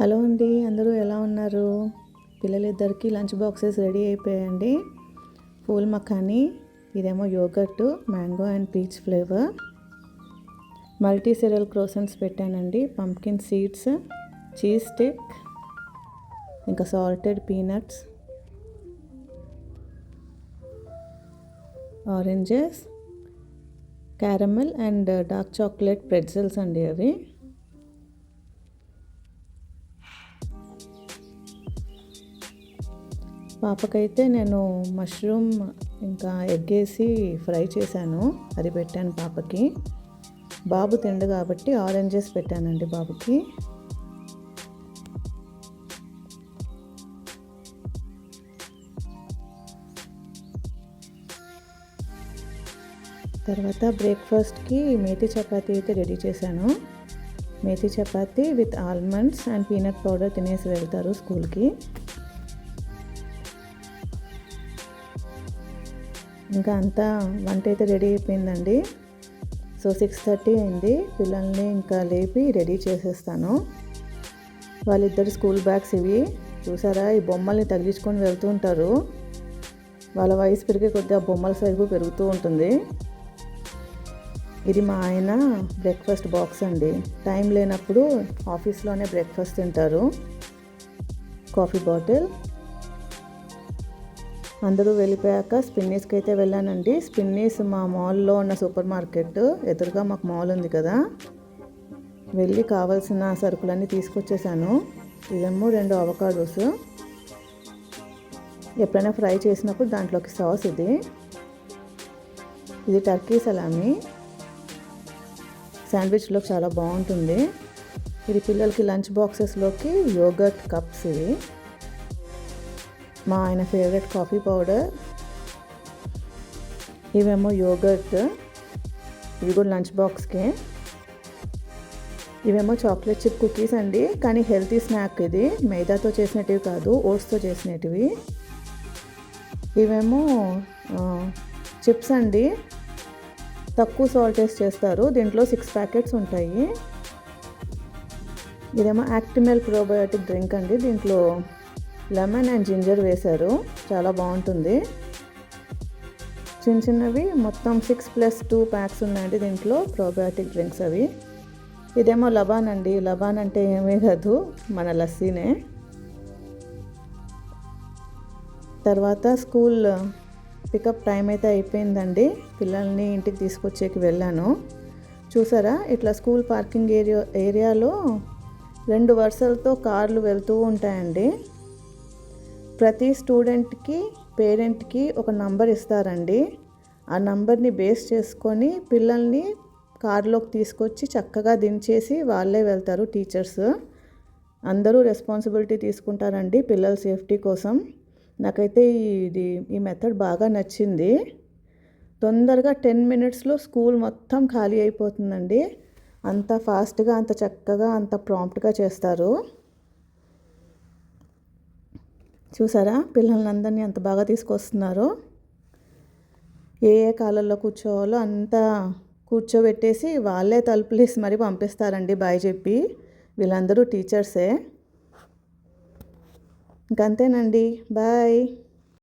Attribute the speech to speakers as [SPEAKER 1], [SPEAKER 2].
[SPEAKER 1] Hello అండి అందరూ ఎలా ఉన్నారు? పిల్లలిద్దరికి లంచ్ బాక్సెస్ రెడీ అయిపోయాయండి. పూల్ మఖానీ ఇదేమో yogurt mango and peach flavour. Multi cereal croissants పెట్టానండి. పంప్కిన్ సీడ్స్ చీజ్ స్టిక్ ఇంకా salted peanuts oranges caramel and dark chocolate pretzels అండి అవి. పాపకైతే నేను మష్రూమ్ ఇంకా ఎగ్ వేసి ఫ్రై చేశాను. అది పెట్టాను పాపకి. బాబు తిండు కాబట్టి ఆరెంజెస్ పెట్టానండి బాబుకి. తర్వాత బ్రేక్ఫాస్ట్కి మేతి చపాతీ అయితే రెడీ చేశాను. Methi chapati with almonds and peanut powder తినేసి వెళ్తారు స్కూల్కి. ఇంకా అంతా వంట అయితే రెడీ అయిపోయిందండి. సో సిక్స్ థర్టీ అయింది. పిల్లల్ని ఇంకా లేపి రెడీ చేసేస్తాను. వాళ్ళిద్దరు స్కూల్ బ్యాగ్స్ ఇవి. చూసారా? ఈ బొమ్మల్ని తగిలించుకొని వెళ్తూ ఉంటారు. వాళ్ళ వయసు పెరిగే కొద్దిగా బొమ్మల సైజు పెరుగుతూ ఉంటుంది. ఇది మా ఆయన బ్రేక్ఫాస్ట్ బాక్స్ అండి. టైం లేనప్పుడు ఆఫీస్లోనే బ్రేక్ఫాస్ట్ తింటారు. కాఫీ బాటిల్ అందరూ వెళ్ళిపోయాక స్పిన్నీస్కి అయితే వెళ్ళానండి. స్పిన్నీస్ మా మాల్లో ఉన్న సూపర్ మార్కెట్. ఎదురుగా మాకు మాల్ ఉంది కదా. వెళ్ళి కావాల్సిన సరుకులన్నీ తీసుకొచ్చేసాను. ఇదేమో రెండు అవకాడోస్ ఎప్పుడైనా ఫ్రై చేసినప్పుడు దాంట్లోకి సాస్ ఇది. ఇది టర్కీ సలామీ. శాండ్విచ్లో చాలా బాగుంటుంది. ఇది పిల్లలకి లంచ్ బాక్సెస్లోకి యోగర్ట్ కప్స్ ఇవి. మా ఆయన ఫేవరెట్ కాఫీ పౌడర్ ఇవేమో యోగర్ట్ ఇవి కూడా లంచ్ బాక్స్కి ఇవేమో చాక్లెట్ చిప్ కుకీస్ అండి. కానీ హెల్తీ స్నాక్ ఇది. మైదాతో చేసినటివి కాదు ఓట్స్తో చేసినటివి. ఇవేమో చిప్స్ అండి. తక్కువ సాల్ట్ వేసి చేస్తారు. దీంట్లో సిక్స్ ప్యాకెట్స్ ఉంటాయి. ఇదేమో యాక్టిమెల్ ప్రోబయోటిక్ డ్రింక్ అండి. దీంట్లో లెమన్ అండ్ జింజర్ వేశారు. చాలా బాగుంటుంది. చిన్న చిన్నవి మొత్తం సిక్స్ ప్లస్ టూ ప్యాక్స్ ఉన్నాయండి దీంట్లో ప్రోబయాటిక్ డ్రింక్స్ అవి. ఇదేమో లబాన్ అండి. లబాన్ అంటే ఏమీ కాదు మన లస్సీనే. తర్వాత స్కూల్ పికప్ టైం అయితే అయిపోయిందండి. పిల్లల్ని ఇంటికి తీసుకొచ్చేకి వెళ్ళాను. చూసారా ఇట్లా స్కూల్ పార్కింగ్ ఏరియా ఏరియాలో రెండు వరుసలతో కార్లు వెళ్తూ ఉంటాయండి. ప్రతి స్టూడెంట్కి పేరెంట్కి ఒక నంబర్ ఇస్తారండి. ఆ నంబర్ని బేస్ చేసుకొని పిల్లల్ని కారులోకి తీసుకొచ్చి చక్కగా దించేసి వాళ్ళే వెళ్తారు టీచర్స్. అందరూ రెస్పాన్సిబిలిటీ తీసుకుంటారండి పిల్లల సేఫ్టీ కోసం. నాకైతే ఇది ఈ మెథడ్ బాగా నచ్చింది. తొందరగా టెన్ మినిట్స్లో స్కూల్ మొత్తం ఖాళీ అయిపోతుందండి. అంత ఫాస్ట్గా అంత చక్కగా అంత ప్రాంప్ట్గా చేస్తారు. చూసారా? పిల్లలందరినీ అంత బాగా తీసుకొస్తున్నారు. ఏ ఏ కాలంలో కూర్చోవాలో అంతా కూర్చోబెట్టేసి వాళ్ళే తలుపులేసి మరీ పంపిస్తారండి బాయ్ చెప్పి. వీళ్ళందరూ టీచర్సే. ఇంకంతేనండి. బాయ్.